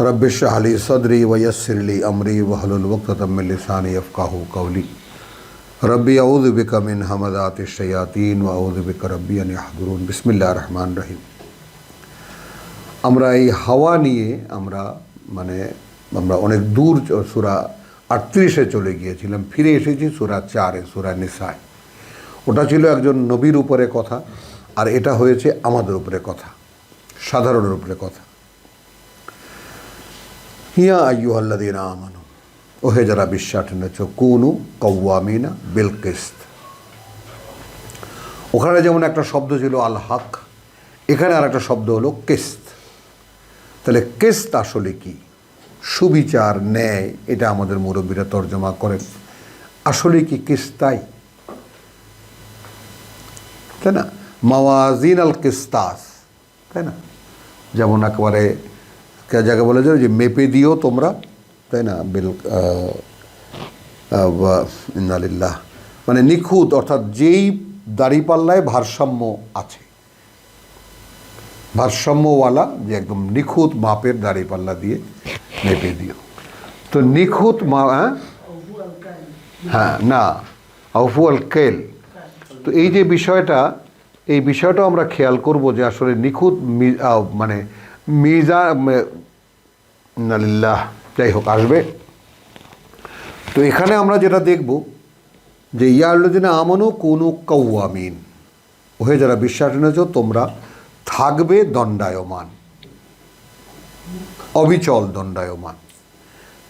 رب اشرح لي صدري ويسر لي امري واحلل عقدة من لساني يفقهوا قولي ربي اعوذ بك من همزات الشياطين واعوذ بك ربي ان يحضرون بسم الله الرحمن الرحيم আমরা এই হাওয়া নিয়ে আমরা মানে আমরা অনেক দূর সুরা আটত্রিশে চলে গিয়েছিলাম ফিরে এসেছি সুরা চারে সুরা নিসায় ওটা ছিল একজন নবীর উপরে কথা আর এটা হয়েছে আমাদের উপরে কথা সাধারণের উপরে কথা হিয়া আয়ু আল্লাদিন আমানু ওহে যারা বিশ্বাস এনেছ কুনু কৌয়ামিনা বিলকিস্ত ওখানে যেমন একটা শব্দ ছিল আল হক এখানে আর একটা শব্দ হলো কিস্ত তাহলে কেস্ত আসলে কি সুবিচার ন্যায় এটা আমাদের মুরব্বীরা তর্জমা করেন আসলে কি কিস্তাই তাই না মাওয়াজিন আল কিস্তাস তাই না যেমন একেবারে কে জায়গায় বলে যায় যে মেপে দিও তোমরা, তাই না? বিল মানে নিখুঁত, অর্থাৎ যেই দাড়িপাল্লায় ভারসাম্য আছে। ভারসাম্যওয়ালা যে একদম নিখুঁত মাপের দাড়িপাল্লা দিয়ে মেপে দিও। তো নিখুঁত মা হ্যাঁ? হ্যাঁ না, আউফু আল কেল তো এই যে বিষয়টা, এই বিষয়টাও আমরা খেয়াল করব যে আসলে নিখুঁত মানে মিজা নালিল্লাহ যাই হোক, আসবে। তো এখানে আমরা যেটা দেখব, যে ইয়ারলদিনা আমানও কোনো কৌয়ামিন ওহে যারা বিশ্বাস এনেছ, তোমরা থাকবে দণ্ডায়মান। অবিচল দণ্ডায়মান।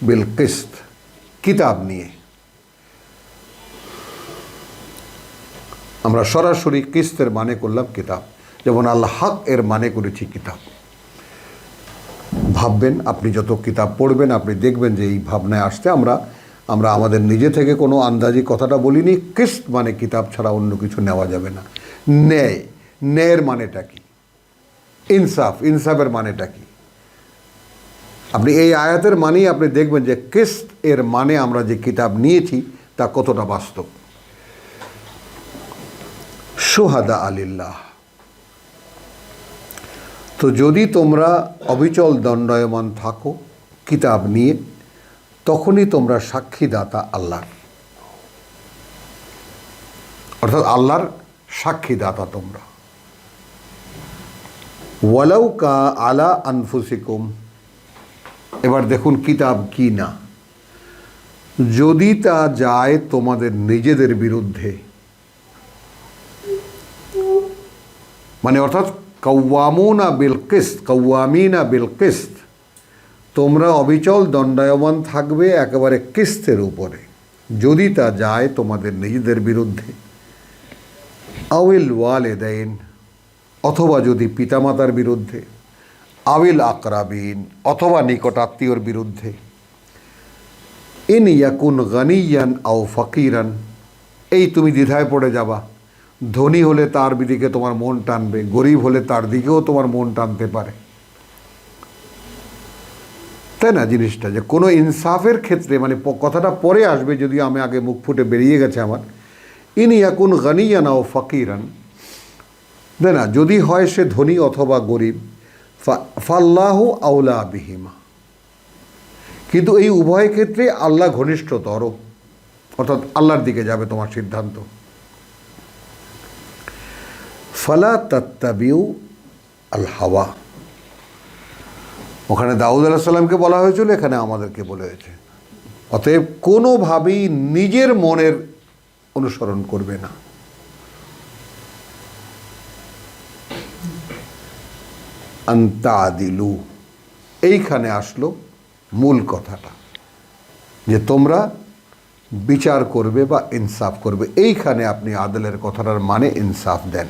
বিল কিস্ত, কিতাব নিয়ে। আমরা সরাসরি কিস্তের মানে করলাম কিতাব। যেমন আল্লাহ হক এর মানে করেছি কিতাব। ভাববেন, আপনি যত কিতাব পড়বেন, আপনি দেখবেন যে এই ভাবনায় আসতে আমরা আমরা আমাদের নিজে থেকে কোনো আন্দাজি কথাটা বলিনি, কিস্ত মানে কিতাব ছাড়া অন্য কিছু নেওয়া যাবে না। ন্যায়, ন্যায়ের মানেটা কি? ইনসাফ, ইনসাফের মানেটা কি? আপনি এই আয়াতের মানেই আপনি দেখবেন যে কিস্ত এর মানে আমরা যে কিতাব নিয়েছি, তা কতটা বাস্তব। সোহাদা আলিল্লাহ। তো যদি তোমরা অবিচল দণ্ডায়মান থাকো কিতাব নিয়ে, তখনই তোমরা সাক্ষীদাতা আল্লাহর। অর্থাৎ আল্লাহর সাক্ষীদাতা তোমরা। ওয়ালাউ কা আলা আনফুসিকুম, এবার দেখুন কিতাব কি না। যদি তা যায় তোমাদের নিজেদের বিরুদ্ধে মানে অর্থাৎ কৌয়ামুনা বিল কিস্ত, কৌয়ামিনা বিল কিস্ত। তোমরা অবিচল দণ্ডায়মান থাকবে একেবারে কিস্তের উপরে, যদি তা যায় তোমাদের নিজেদের বিরুদ্ধে। আউিল দেন অথবা যদি পিতামাতার বিরুদ্ধে। আবিল আকরাবিন, অথবা নিকটাত্মীয়র বিরুদ্ধে। ইন ইয়াকুন গানিয়ান আও ফকিরান, এই তুমি দ্বিধায় পড়ে যাবা। ধনী হলে তার দিকে তোমার মন টানবে, গরিব হলে তার দিকেও তোমার মন টানতে পারে। তাই না জিনিসটা? যে কোনো ইনসাফের ক্ষেত্রে মানে কথাটা পরে আসবে যদি আমি আগে মুখ ফুটে বেরিয়ে গেছে আমার। ইনি এখন গানিয়ান ও ফকিরান। তাই না? যদি হয় সে ধনী অথবা গরিব ফাল্লাহ আউলা বিহিমা। কিন্তু এই উভয় ক্ষেত্রে আল্লাহ ঘনিষ্ঠতর। অর্থাৎ আল্লাহর দিকে যাবে তোমার সিদ্ধান্ত। ফালা তাত্তাবিউ আল হাওয়া। ওখানে দাউদ আলাহ সাল্লামকে বলা হয়েছিল, এখানে আমাদেরকে বলে হয়েছে। অতএব কোনোভাবেই নিজের মনের অনুসরণ করবে না। আন্তাদিলু। এইখানে আসলো মূল কথাটা, যে তোমরা বিচার করবে বা ইনসাফ করবে। এইখানে আপনি আদলের কথাটার মানে ইনসাফ দেন।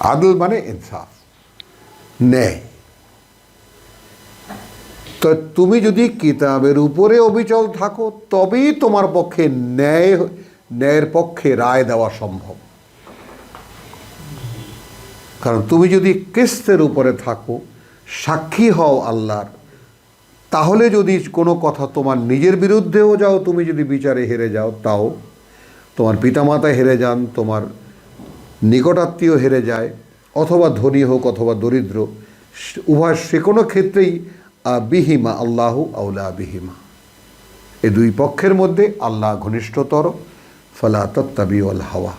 আদল মানে ইনসাফ। ন্যায়। তো তুমি যদি কিতাবের উপরে অবিচল থাকো, তবেই তোমার পক্ষে ন্যায় ন্যায়ের পক্ষে রায় দেওয়া সম্ভব। কারণ তুমি যদি কিস্তের উপরে থাকো, সাক্ষী হও আল্লাহর, তাহলে যদি কোনো কথা তোমার নিজের বিরুদ্ধেও যাও, তুমি যদি বিচারে হেরে যাও, তাও তোমার পিতামাতা হেরে যান, তোমার নিকটাত্মীয় হেরে যায়, অথবা ধনী হোক অথবা দরিদ্র উভয় সে কোনো ক্ষেত্রেই বিহিমা আল্লাহ আউলা বিহিমা। এ দুই পক্ষের মধ্যে আল্লাহ ঘনিষ্ঠতর, ফলা তত্তাবিওয়াল হাওয়া।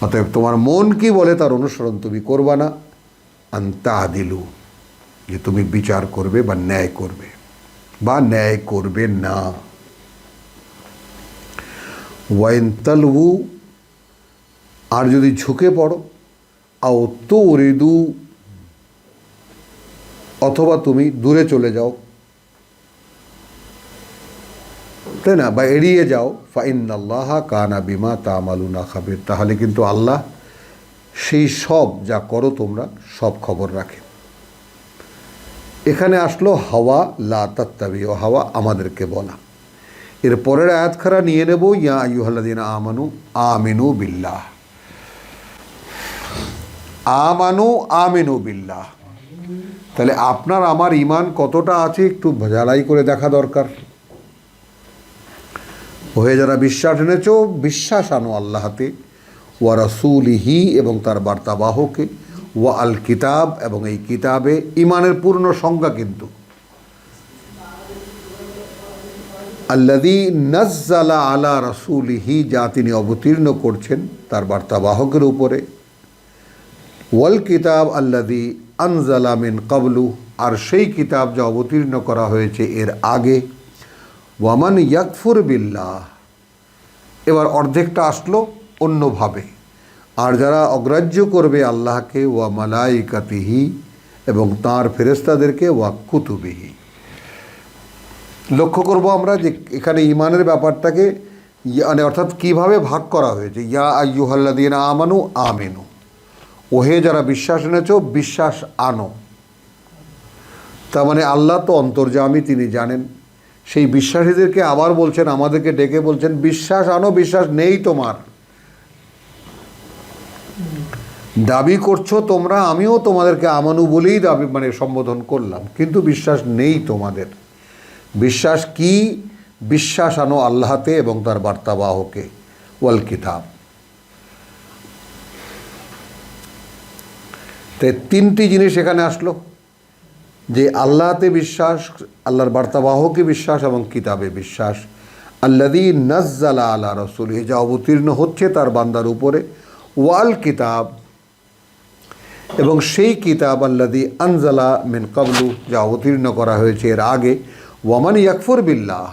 অতএব তোমার মন কি বলে তার অনুসরণ তুমি করবা না? আন্তা দিলু যে তুমি বিচার করবে বা ন্যায় করবে। বা ন্যায় করবে না। ওয়াইন আর যদি ঝুঁকে পড়ো আও তো রিদু অথবা তুমি দূরে চলে যাও। তাই না? বা এড়িয়ে যাও। ফাইনাল্লাহ কানা বিমা তামালুনা খাবির। তাহলে কিন্তু আল্লাহ সেই সব যা করো তোমরা সব খবর রাখেন এখানে আসলো হাওয়া লা তাত্তাবি, ও হাওয়া আমাদেরকে বলা। এর পরের আয়াতখারা নিয়ে নেব, ইয়া আইয়ুহাল্লাদিন আমানু, আমিনু বিল্লাহ। আমানু আমিনু বিল্লাহ। তাহলে আপনার আমার ইমান কতটা আছে একটু ঝালাই করে দেখা দরকার। হয়ে যারা বিশ্বাস এনেছ, বিশ্বাস আনো আল্লাহতে, ওয়া রাসূলিহি এবং তার বার্তাবাহকে, ওয়া আল কিতাব এবং এই কিতাবে ইমানের পূর্ণ সংজ্ঞা কিন্তু। আল্লাদি নজ্জালা আলা রাসূলিহি, যা তিনি অবতীর্ণ করছেন তার বার্তাবাহকের উপরে। ওয়াল কিতাব আল্লাদি আনজালা মিন কাবলু আর সেই কিতাব যা অবতীর্ণ করা হয়েছে এর আগে। ওয়ামান ইয়াকফুর বিল্লাহ। এবার অর্ধেকটা আসলো অন্যভাবে। আর যারা অগ্রাহ্য করবে আল্লাহকে, ওয়া মালাইকাতিহি, এবং তাঁর ফেরেস্তাদেরকে ওয়া কুতুবিহি। লক্ষ্য করব আমরা যে এখানে ইমানের ব্যাপারটাকে মানে অর্থাৎ কীভাবে ভাগ করা হয়েছে। ইয়া আইয়ুহাল্লাদিন আমানু, আমেনু। ওহে যারা বিশ্বাস এনেছ, বিশ্বাস আনো। তার মানে আল্লাহ তো অন্তর্যামী তিনি জানেন। সেই বিশ্বাসীদেরকে আবার বলছেন, আমাদেরকে ডেকে বলছেন, বিশ্বাস আনো, বিশ্বাস নেই তোমার। দাবি করছ তোমরা, আমিও তোমাদেরকে আমানু বলেই দাবি মানে সম্বোধন করলাম। কিন্তু বিশ্বাস নেই তোমাদের। বিশ্বাস কি? বিশ্বাস আনো আল্লাহতে এবং তার বার্তাবাহকে। ওয়াল কিতাব। তাই তিনটি জিনিস এখানে আসলো, যে আল্লাহতে বিশ্বাস, আল্লাহর বার্তাবাহকে বিশ্বাস এবং কিতাবে বিশ্বাস। আল্লাদি নজ্জালা আল্লাহ রসুল যা অবতীর্ণ হচ্ছে তার বান্দার উপরে। ওয়াল কিতাব, এবং সেই কিতাব আল্লাদি আনজালা মিন কাবলু যা অবতীর্ণ করা হয়েছে এর আগে। ওয়ামান ইয়াকফর বিল্লাহ,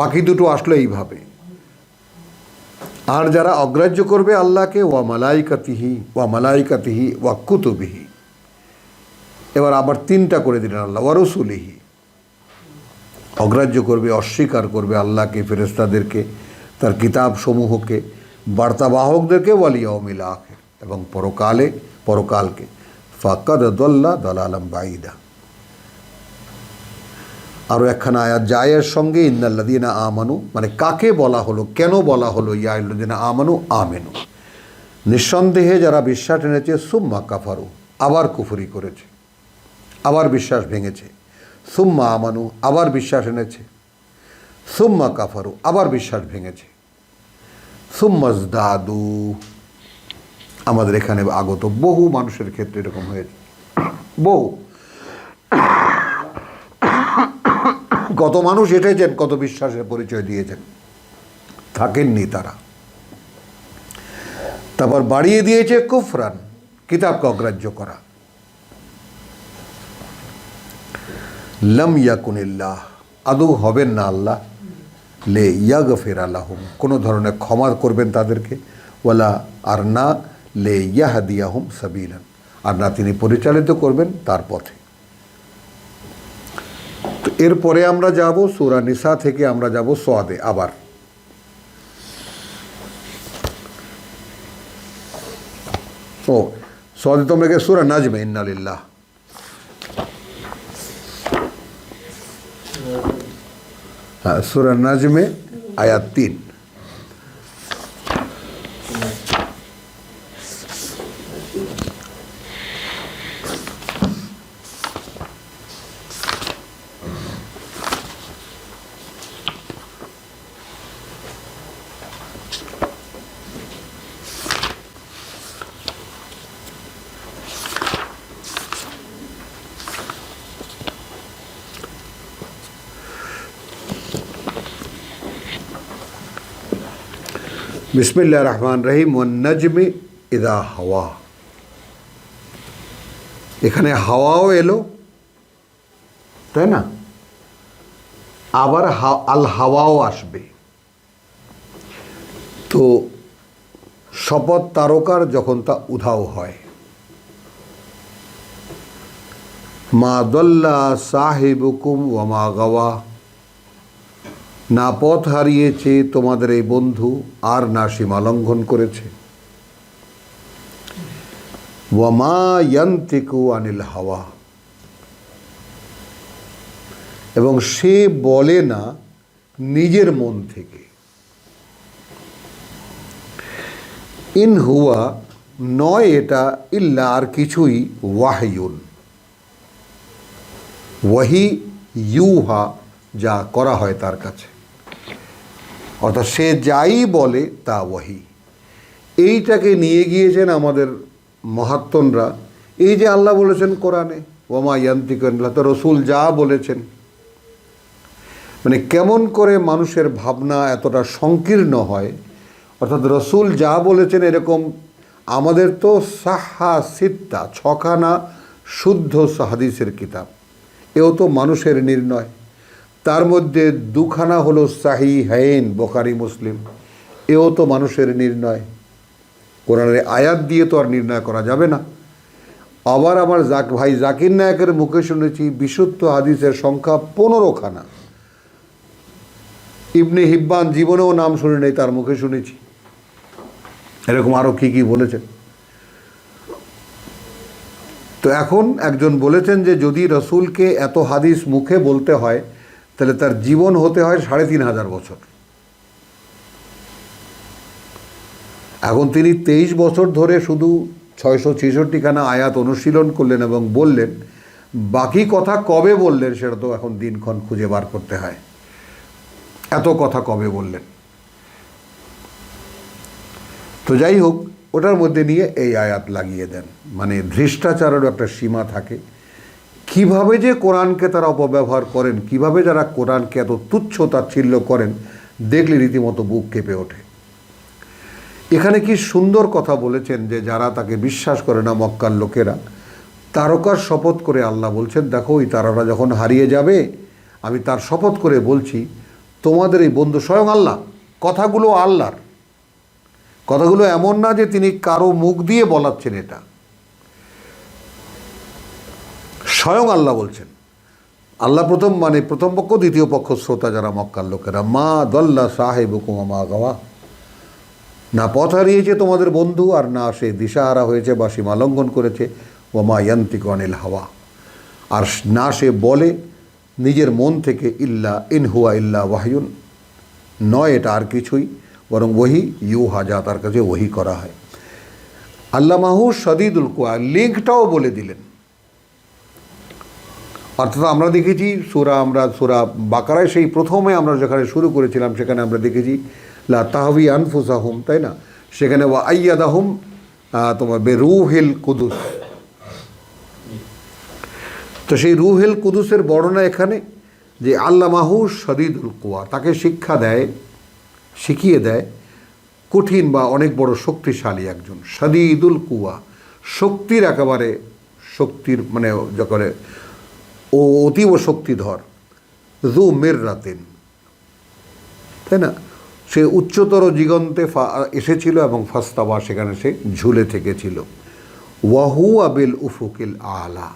বাকি দুটো আসলো এইভাবে। আর যারা অগ্রাহ্য করবে আল্লাহকে, ওয়া মালাইকাতিহি ওয়া মালাইকাতিহি, ওয়া কুতুবিহি। এবার আবার তিনটা করে দিলেন আল্লাহ ওয়ারসুলিহি অগ্রাহ্য করবে, অস্বীকার করবে আল্লাহকে ফেরেস্তাদেরকে তার কিতাব সমূহকে বার্তাবাহকদেরকে ওয়ালিয়াউমিল আখের। এবং পরকালে, পরকালকে। ফাকাদ দল্লা দলালাম বাইদা আরও একখানা আয়াত, জায়ের সঙ্গে ইন্দাল্লাদিনা আমানু মানে কাকে বলা হলো, কেন বলা হলো ইয়াল্লাদিনা আমানু, আমেনু নিঃসন্দেহে যারা বিশ্বাস এনেছে, সুম্মা কাফারু আবার কুফুরি করেছে, আবার বিশ্বাস ভেঙেছে, সুম্মা আমানু আবার বিশ্বাস এনেছে, সুম্মা কাফারু আবার বিশ্বাস ভেঙেছে সুম্মাজ দাদু আমাদের এখানে আগত বহু মানুষের ক্ষেত্রে এরকম হয়েছে, বহু। কত মানুষ এসেছেন, কত বিশ্বাসের পরিচয় দিয়েছেন। থাকেননি তারা। তারপর বাড়িয়ে দিয়েছে কুফরান কিতাবকে অগ্রাহ্য করা। লম ইয়াকুনিল্লাহ, আদৌ হবেন না আল্লাহ? লে ইয়াগ ফের আল্লাহম কোনো ধরনের ক্ষমা করবেন তাদেরকে? ওয়ালা আর না লে ইয়াহাদিয়াহুম সাবিলান। আর না তিনি পরিচালিত করবেন তার পথে। এরপরে আমরা যাব সুরা নিসা থেকে আমরা যাব সোয়াদে আবার। ও, সোয়াদে তোমরা গে সুরা নাজমে, ইন্নালিল্লাহ। হ্যাঁ সুরা নাজমে, আয়াত তিন। বিসমিল্লা রহমান রহিম নজমে ইদা হাওয়া। এখানে হাওয়াও এলো, তাই না? আবার আল হাওয়াও আসবে। তো শপথ তারকার যখন তা উধাও হয়, মা দল্লা সাহেবুকুম ওমা গাওয়া। না পথ হারিয়েছে তোমাদের এই বন্ধু, আর না সীমা লঙ্ঘন করেছে। আনিল হাওয়া। এবং সে বলে না নিজের মন থেকে। ইন হুয়া, নয় এটা ইল্লা আর কিছুই ওয়াহয়ুন। ওয়াহি ইউহা, যা করা হয় তার কাছে। অর্থাৎ সে যাই বলে তা ওয়াহি। এইটাকে নিয়ে গিয়েছেন আমাদের মহাত্মনরা। এই যে আল্লাহ বলেছেন কোরআনে ওমা ইয়ান্তিকল্লা তো রসুল যা বলেছেন। মানে কেমন করে মানুষের ভাবনা এতটা সংকীর্ণ হয়, অর্থাৎ রসুল যা বলেছেন এরকম, আমাদের তো সাহা সিত্তা, ছখানা শুদ্ধ সাহাদিসের কিতাব। এও তো মানুষের নির্ণয়। তার মধ্যে দুখানা হলো সাহি হাইন বোখারি, মুসলিম। এও তো মানুষের নির্ণয়। কোরআনের আয়াত দিয়ে তো আর নির্ণয় করা যাবে না। আবার আমার জাক, ভাই জাকির নায়কের মুখে শুনেছি বিশুদ্ধ হাদিসের সংখ্যা পনেরোখানা। ইবনে হিব্বান জীবনেও নাম শুনে নেই, তার মুখে শুনেছি। এরকম আরও কী কী বলেছেন? তো এখন একজন বলেছেন যে যদি রসুলকে এত হাদিস মুখে বলতে হয় তাহলে তার জীবন হতে হয় সাড়ে তিন হাজার বছর। এখন তিনি তেইশ বছর ধরে শুধু ছয়শো ছেষট্টিখানা আয়াত অনুশীলন করলেন এবং বললেন, বাকি কথা কবে বললেন সেটা তো এখন দিনক্ষণ খুঁজে বার করতে হয়। এত কথা কবে বললেন? তো যাই হোক, ওটার মধ্যে নিয়ে এই আয়াত লাগিয়ে দেন। মানে ধৃষ্টাচারেরও একটা সীমা থাকে। কীভাবে যে কোরআনকে তারা অপব্যবহার করেন, কীভাবে যারা কোরআনকে এত তুচ্ছ তাচ্ছিল্য করেন, দেখলে রীতিমতো বুক কেঁপে ওঠে। এখানে কি সুন্দর কথা বলেছেন যে যারা তাকে বিশ্বাস করে না মক্কার লোকেরা, তারকার শপথ করে আল্লাহ বলছেন, দেখো ওই তারারা যখন হারিয়ে যাবে, আমি তার শপথ করে বলছি, তোমাদের এই বন্ধু স্বয়ং আল্লাহ, কথাগুলো আল্লাহর। কথাগুলো এমন না যে তিনি কারও মুখ দিয়ে বলাচ্ছেন এটা। স্বয়ং আল্লাহ বলছেন। আল্লাহ প্রথম মানে প্রথম পক্ষ, দ্বিতীয় পক্ষ শ্রোতা যারা মক্কার লোকেরা। মা দল্লা সাহেব কুমা মা গাওয়া। না পথ হারিয়েছে তোমাদের বন্ধু আর না সে দিশাহারা হয়েছে বা সীমা লঙ্ঘন করেছে। ও মা ইয়ান্তিক অনিল হাওয়া। আর না সে বলে, নিজের মন থেকে ইল্লা ইন হুয়া ইল্লা ওয়াহিউন নয়, এটা আর কিছুই। বরং ওহি ইউ হাজা তার কাছে ওহি করা হয়। আল্লাহ মাহু সদিদুল কুয়া, লিঙ্কটাও বলে দিলেন। অর্থাৎ আমরা দেখেছি সুরা, আমরা সুরা বাকারায় সেই প্রথমে আমরা যেখানে শুরু করেছিলাম, সেখানে আমরা দেখেছি, লা তাহবি আনফুসাহুম, তাই না? সেখানে ওয়া আইয়াদাহুম তোমার বে রুহিল কুদুস। তো সেই রুহেল কুদুসের বর্ণনা এখানে যে আল্লাহ মাহু সদিদুল কুয়া, তাকে শিক্ষা দেয়, শিখিয়ে দেয়, কঠিন বা অনেক বড় শক্তিশালী একজন সদিদুল কুয়া। শক্তির একেবারে, শক্তির মানে যখন ও অতীব শক্তিধর। জু মের রাতেন তাই না? সে উচ্চতর দিগন্তে ফা- এসেছিল এবং ফাস্তাবা সেখানে সে ঝুলে থেকেছিল। ওয়াহু আবিল উফুকিল আলা।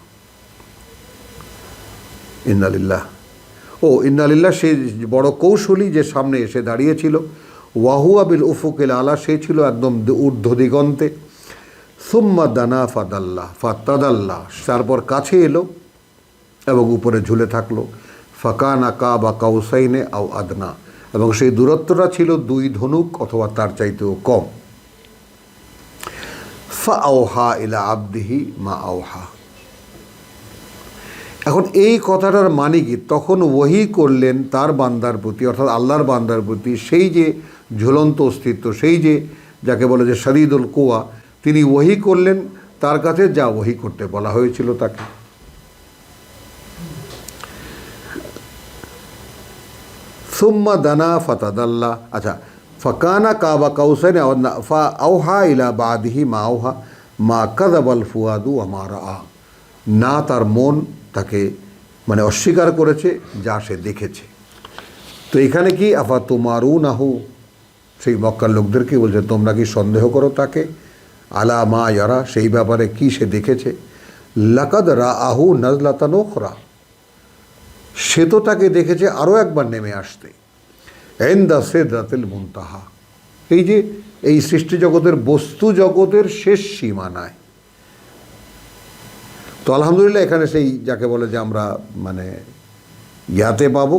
ইন্নালিল্লাহ। ও, ইন্নালিল্লাহ সে বড় কৌশলী যে সামনে এসে দাঁড়িয়েছিল। ওয়াহু আবিল উফুকিল আলা, সে ছিল একদম ঊর্ধ্ব দিগন্তে। সুম্মা দানা ফাদাল্লাহ, ফাতাদাল্লাহ। তারপর কাছে এলো। এবং উপরে ঝুলে থাকল। ফাকানা কা বা কাউসাইনে আও আদনা। এবং সেই দূরত্বটা ছিল দুই ধনুক অথবা তার চাইতেও কম। ফা আওহা ইলা আবদিহি মা আওহা। এখন এই কথাটার মানে কি? তখন ওহি করলেন তার বান্দার প্রতি, অর্থাৎ আল্লাহর বান্দার প্রতি সেই যে ঝুলন্ত অস্তিত্ব, সেই যে যাকে বলে যে শরীদুল কুয়া, তিনি ওহি করলেন, তার কাছে যা ওহি করতে বলা হয়েছিল তাকে। সুম্মা দানা ফাতাদাল্লাহ আচ্ছা ফকানা কাবা কাউসাইন ফা আউহা ইলা বাদিহি মা আউহা মা কাদাবাল ফুয়াদু আমারা আ না তার মন তাকে মানে অস্বীকার করেছে, যা সে দেখেছে। তো এখানে কি? আফা তোমারু নাহু সেই মক্কার লোকদেরকে বলছে, তোমরা কি সন্দেহ করো তাকে? আলা মা ইয়ারা, সেই ব্যাপারে কি সে দেখেছে? লাকাদ রা আহু নজলাতা নোখরা সে তো তাকে দেখেছে আরও একবার নেমে আসতে। এন এন্দা সেদাতিল মুনতাহা। এই যে, এই সৃষ্টি জগতের বস্তু জগতের শেষ সীমানায়। তো আলহামদুলিল্লাহ এখানে সেই যাকে বলে যে আমরা মানে ইয়াতে পাব।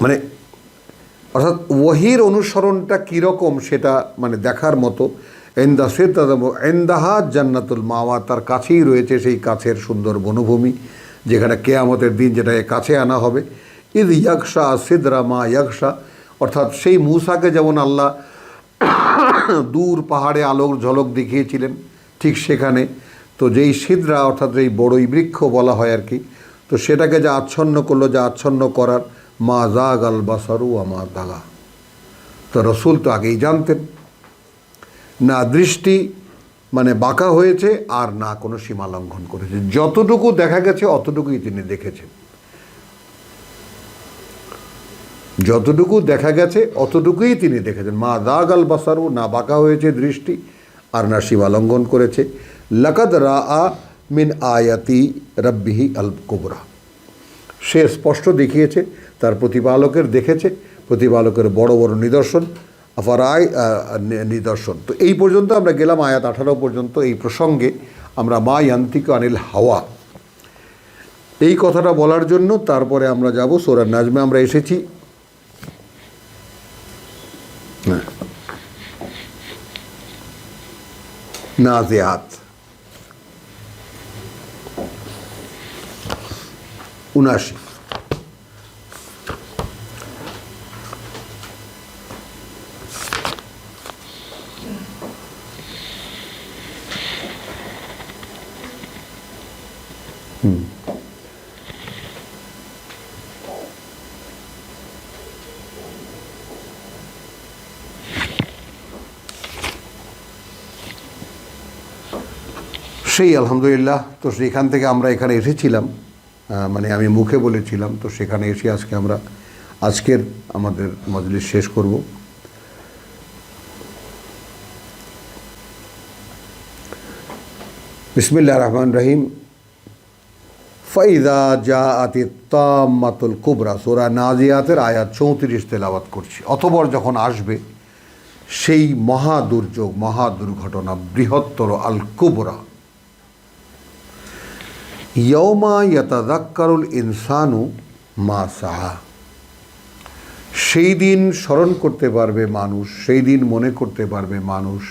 মানে অর্থাৎ ওহির অনুসরণটা কীরকম সেটা মানে দেখার মতো। এন্দা সেদা এন্দাহা জান্নাতুল মাওয়া, তার কাছেই রয়েছে সেই কাছের সুন্দর বনভূমি। যেখানে কেয়ামতের দিন যেটাকে কাছে আনা হবে। ঈদ ইয়াকশা সিদরা মা ইয়াকশা অর্থাৎ সেই মূসাকে যেমন আল্লাহ দূর পাহাড়ে আলোক ঝলক দেখিয়েছিলেন ঠিক সেখানে। তো যেই সিদরা অর্থাৎ এই বড়ই বৃক্ষ বলা হয় আর কি, তো সেটাকে যা আচ্ছন্ন করল, যা আচ্ছন্ন করার মা জাগ আল বাসারু আমা দাগা। তো রসুল তো আগেই জানতেন। না দৃষ্টি মানে বাঁকা হয়েছে আর না কোনো সীমা লঙ্ঘন করেছে। যতটুকু দেখা গেছে, অতটুকুই তিনি দেখেছেন। যতটুকু দেখা গেছে, অতটুকুই তিনি দেখেছেন। মা দাগ আল বাসারু, না বাঁকা হয়েছে দৃষ্টি আর না সীমা লঙ্ঘন করেছে। লাকাদ রা আ মিন আয়াতি রব্বিহি আল কোবরা। সে স্পষ্ট দেখিয়েছে, তার প্রতিপালকের দেখেছে, প্রতিপালকের বড় বড় নিদর্শন আফারাই নিদর্শন তো এই পর্যন্ত আমরা গেলাম আয়াত আঠারো পর্যন্ত, এই প্রসঙ্গে আমরা মা ইয়ান্তিক আনিল হাওয়া। এই কথাটা বলার জন্য তারপরে আমরা যাব সোরা নাজমে, আমরা এসেছি। হ্যাঁ। নাজিয়াত। উনাশি। সেই আলহামদুলিল্লাহ, তো সেখান থেকে আমরা এখানে এসেছিলাম। মানে আমি মুখে বলেছিলাম, তো সেখানে এসে আজকে আমরা, আজকের আমাদের মজলিস শেষ করব। বিসমিল্লা রহমান রহিম। ফাইদা জা আতি তামাতুল কুবরা, সোরা নাজিয়াতের আয়াত চৌত্রিশ তেলাবাত করছি। অতবর যখন আসবে, সেই মহা দুর্যোগ, মহা দুর্ঘটনা, বৃহত্তর আল কুবরা। ইয়মা ইয়াতাদাক্কারুল ইনসানু মা সাহা। সেই দিন স্মরণ করতে পারবে মানুষ, সেই দিন মনে করতে পারবে মানুষ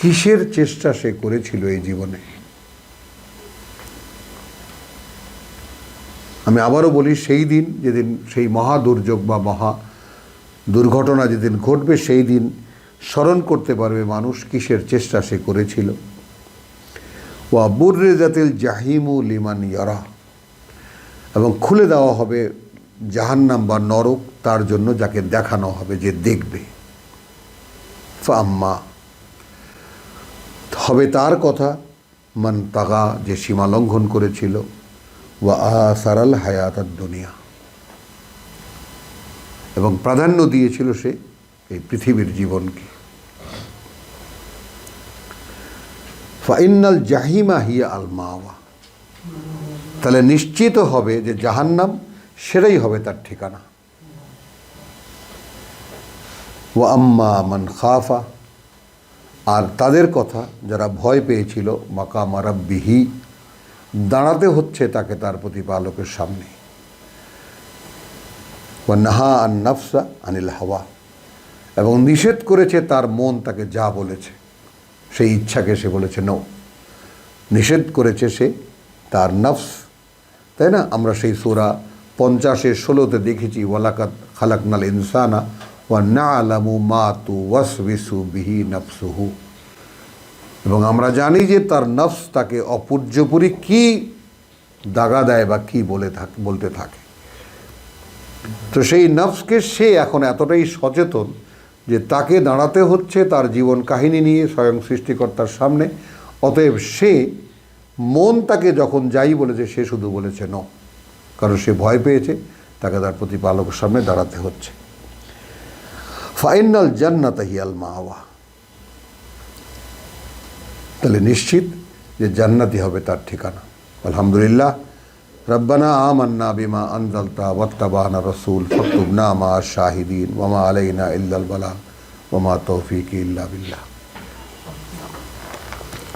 কিসের চেষ্টা সে করেছিল এই জীবনে। আমি আবারও বলি, সেই দিন যেদিন সেই মহা দুর্যোগ বা মহা দুর্ঘটনা যেদিন ঘটবে, সেই দিন স্মরণ করতে পারবে মানুষ কিসের চেষ্টা সে করেছিল। ওয়া বুর্রে জাতিল জাহিমু লিমান ইয়ারা। এবং খুলে দেওয়া হবে জাহান্নাম বা নরক, তার জন্য যাকে দেখানো হবে, যে দেখবে। ফাম্মা, হবে তার কথা। মান তাগা, যে সীমা লঙ্ঘন করেছিল। ওয়া আহা সারাল হায়াত দুনিয়া। এবং প্রাধান্য দিয়েছিল সে এই পৃথিবীর জীবনকে। ফাইনাল জাহিমা হিয়া আল মাওয়া। তাহলে নিশ্চিত হবে যে জাহান্নাম সেটাই হবে তার ঠিকানা। ও আম্মা মান খাফা। আর তাদের কথা যারা ভয় পেয়েছিল, মাকাম রাব্বিহি দাঁড়াতে হচ্ছে তাকে তার প্রতিপালকের সামনে। ও নাহা আন নফসা আনিল হাওয়া। এবং নিষেধ করেছে তার মন তাকে যা বলেছে, সেই ইচ্ছাকে সে বলেছে নো নিষেধ করেছে সে তার নফস। তাই না? আমরা সেই সোরা পঞ্চাশের ষোলোতে দেখেছি ওয়ালাকাত খালাকনাল ইনসানা ওয়া না আলামু মা তু ওয়াস বিহি নফসুহু। এবং আমরা জানি যে তার নফস তাকে অপূর্যপুরি কি দাগা দেয় বা কি বলে থাকে, বলতে থাকে। তো সেই নফসকে সে এখন এতটাই সচেতন যে তাকে দাঁড়াতে হচ্ছে তার জীবন কাহিনী নিয়ে স্বয়ং সৃষ্টিকর্তার সামনে। অতএব সে মন তাকে যখন যাই বলেছে, সে শুধু বলেছে, ন। কারণ সে ভয় পেয়েছে, তাকে তার প্রতিপালকের সামনে দাঁড়াতে হচ্ছে। ফাইনাল জান্নাত হিয়াল মাহওয়া তাহলে নিশ্চিত যে জান্নাতি হবে তার ঠিকানা। আলহামদুলিল্লাহ। রব্বানা আমান্না বিমা আনজালতা ওয়াত্তাবানা রসুল ফতুবনা মা শাহিদিন ওমা আলাইনা ইল্লাল বালা ওমা তৌফিক ইল্লা বিল্লাহ।